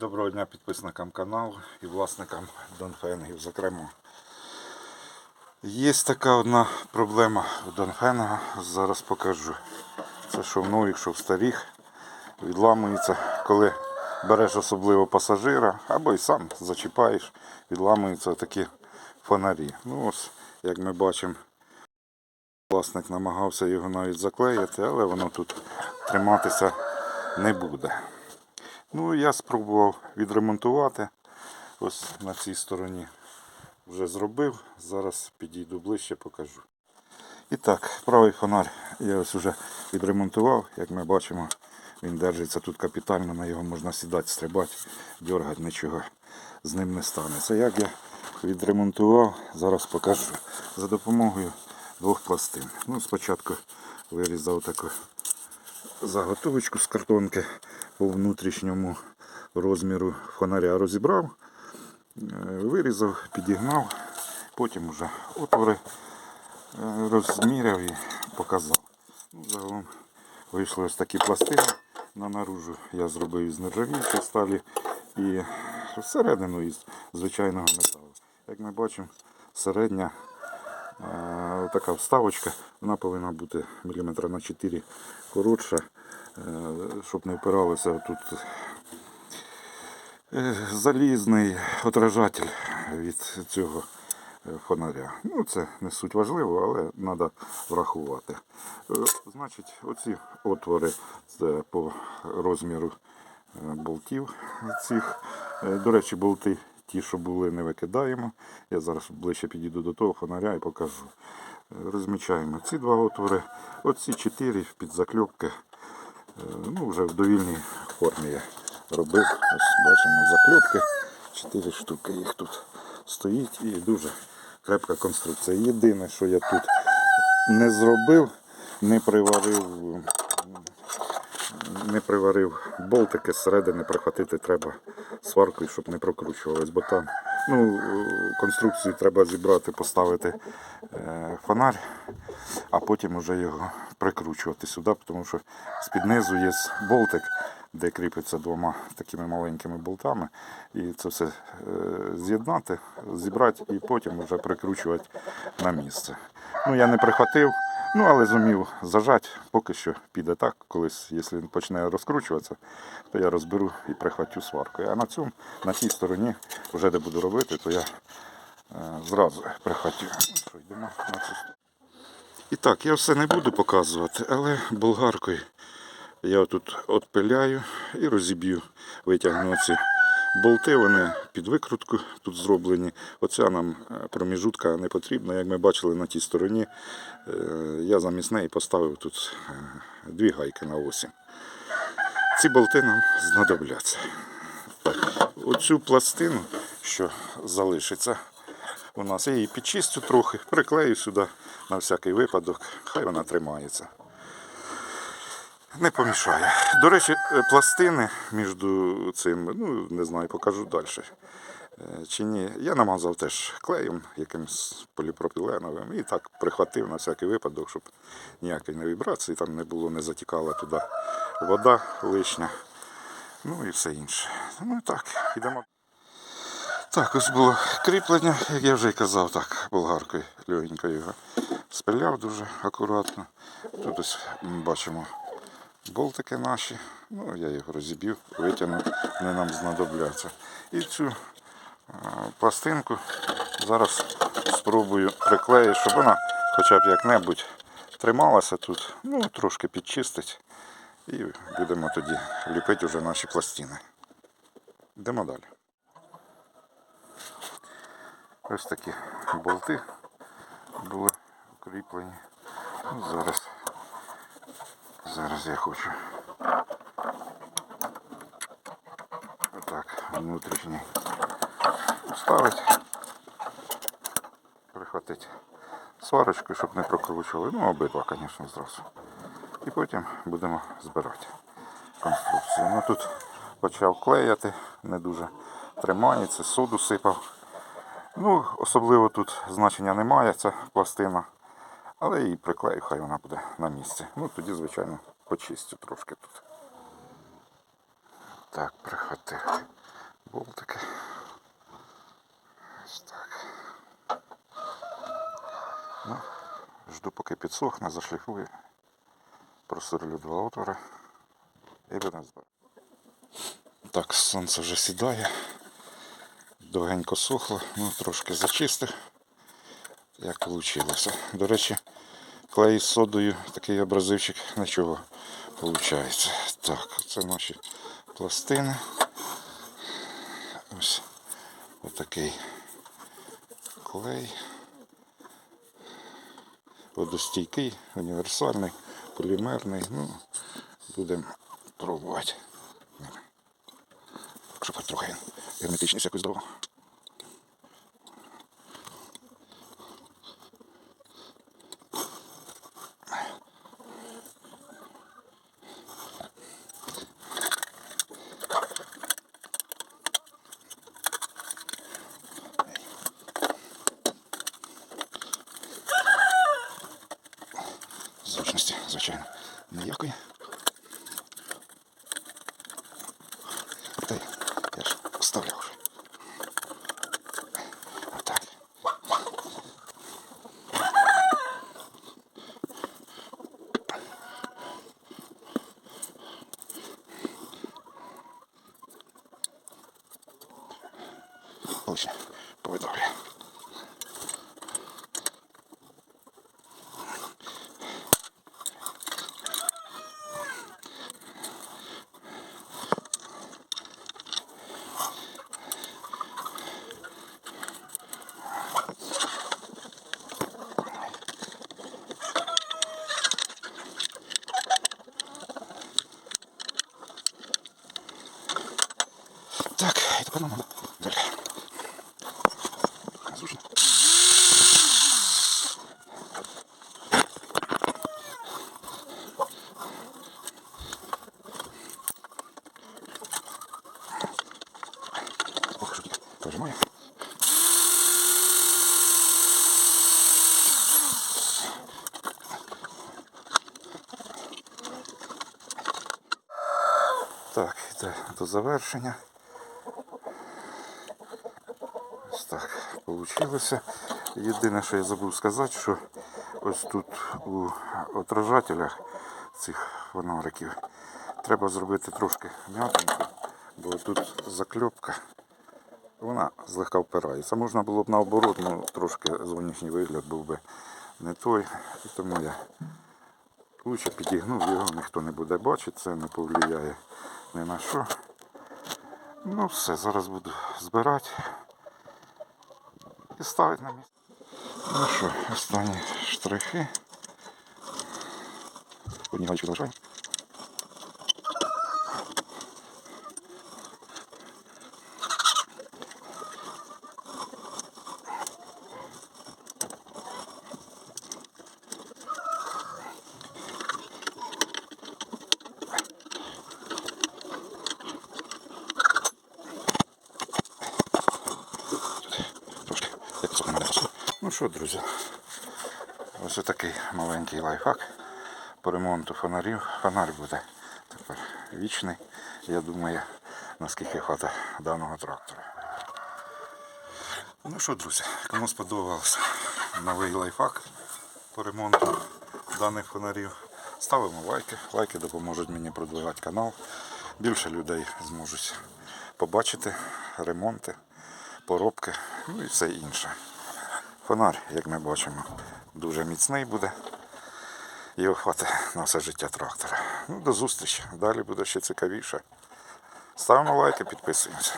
Доброго дня підписникам каналу і власникам Донфенгів, зокрема. Є така одна проблема у Донфенга, зараз покажу. Це що в нових, що в старих відламується, коли береш особливо пасажира або й сам зачіпаєш, відламуються такі фонарі. Ну ось, як ми бачимо, власник намагався його навіть заклеїти, але воно тут триматися не буде. Ну, я спробував відремонтувати. Ось на цій стороні вже зробив. Зараз підійду ближче, покажу. І так, правий фонарь я ось вже відремонтував. Як ми бачимо, він держиться тут капітально, на його можна сідати, стрибати, дергати, нічого з ним не станеться. Як я відремонтував, зараз покажу за допомогою двох пластин. Ну, спочатку вирізав таку заготовочку з картонки по внутрішньому розміру фонаря розібрав, е, вирізав, підігнав, потім вже отвори е, розміряв і показав. Ну, загалом вийшли ось такі пластини на наружу. Я зробив із нержавійки сталі і всередину із звичайного металу. Як ми бачимо, середня Е, така вставочка, вона повинна бути міліметра на 4 коротша, щоб не впиралося тут е, залізний отражатель від цього е, фонаря. Ну, це не суть важливо, але треба врахувати. Е, Значить, оці отвори це по розміру е, болтів цих. Е, До речі, болти ті, що були, не викидаємо. Я зараз ближче підійду до того фонаря і покажу. Е, Розмічаємо ці два отвори. Оці чотири під закльопки. Е, Ну, вже в довільній формі я робив. Ось бачимо закльопки. Чотири штуки їх тут стоїть і дуже крепка конструкція. Єдине, що я тут не зробив, не приварив не приварив болтики зсередини прихватити треба сваркою, щоб не прокручувалось, бо там ну, е, конструкцію треба зібрати, поставити е, фонарь, а потім вже його прикручувати сюди, тому що з-під низу є болтик, де кріпиться двома такими маленькими болтами. І це все е, з'єднати, зібрати і потім вже прикручувати на місце. Ну, я не прихватив. Ну, але зумів зажати, поки що піде так. Колись, якщо він почне розкручуватися, то я розберу і прихватю сваркою. А на цьому, на тій стороні, вже де буду робити, то я е, зразу прихватю. Що, йдемо на цю сторону. І так, я все не буду показувати, але болгаркою я тут отпиляю і розіб'ю, витягну ці болти, вони під викрутку тут зроблені. Оця нам е, проміжутка не потрібна. Як ми бачили на тій стороні, е, я замість неї поставив тут е, дві гайки на осі. Ці болти нам знадобляться. Так, оцю пластину, що залишиться у нас, я її підчистю трохи, приклею сюди на всякий випадок, хай вона тримається. Не помішає. До речі, е, пластини між цим, ну не знаю, покажу далі. Е, Чи ні, я намазав теж клеєм якимось поліпропіленовим і так прихватив на всякий випадок, щоб ніякої не вібрації там не було, не затікала туди вода лишня. Ну і все інше. Ну і так, йдемо. Так, ось було кріплення, як я вже й казав, так, болгаркою легенько його спиляв дуже акуратно. Тут ось м, бачимо болтики наші. Ну, я їх розіб'ю, витягну, вони нам знадобляться. І цю пластинку зараз спробую приклеїти, щоб вона хоча б як-небудь трималася тут, ну, трошки підчистить. І будемо тоді ліпити вже наші пластини. Йдемо далі. Ось такі болти були укріплені. Ну, зараз, зараз я хочу отак внутрішній вставити, прихватити сварочку, щоб не прокручували. Ну, обидва, звісно, зразу. І потім будемо збирати конструкцію. Ну тут почав клеяти, не дуже тримається, соду сипав. Ну, особливо тут значення немає, ця пластина. Але її приклею, хай вона буде на місці. Ну тоді, звичайно, почистю трошки тут. Так, прихватив. болтики. Ось так. Ну, жду поки підсохне, зашліфую. Просверлю два отвори і будемо збирати. Так, сонце вже сідає. Довгенько сухло, ну трошки зачистив. Як вийшло. До речі, клей з содою, такий абразивчик, нічого виходить. Так, це наші пластини. Ось отакий клей. Водостійкий, універсальний, полімерний. Ну, будемо пробувати. Щоб хоч трохи герметичність якусь давав. Зручності, звичайно, ніякої. Та й я ж вставляв вже. Отак. Ось, повидавлю. Так, і тепер нам Зручно. Тут. Так, йде до завершення. Ось так вийшло. Єдине, що я забув сказати, що ось тут у отражателях цих фонариків треба зробити трошки м'ятенько, бо тут закльопка, вона злегка впирається. Можна було б наоборот, ну трошки зовнішній вигляд був би не той. І тому я лучше підігнув його, ніхто не буде бачити, це не повлияє ні на що. Ну все, зараз буду збирати і ставить на місце. Ну що, останні штрихи. Одні галочки залишаємо. Ну що, друзі, ось такий маленький лайфхак по ремонту фонарів. Фонарь буде тепер вічний. Я думаю, наскільки хватить даного трактора. Ну що, друзі, кому сподобався новий лайфхак по ремонту даних фонарів, ставимо лайки. Лайки допоможуть мені продвигати канал. Більше людей зможуть побачити ремонти, поробки, ну і все інше. Фонар, як ми бачимо, дуже міцний буде. Його хватить на все життя трактора. Ну, до зустрічі. Далі буде ще цікавіше. Ставимо лайки, підписуємося.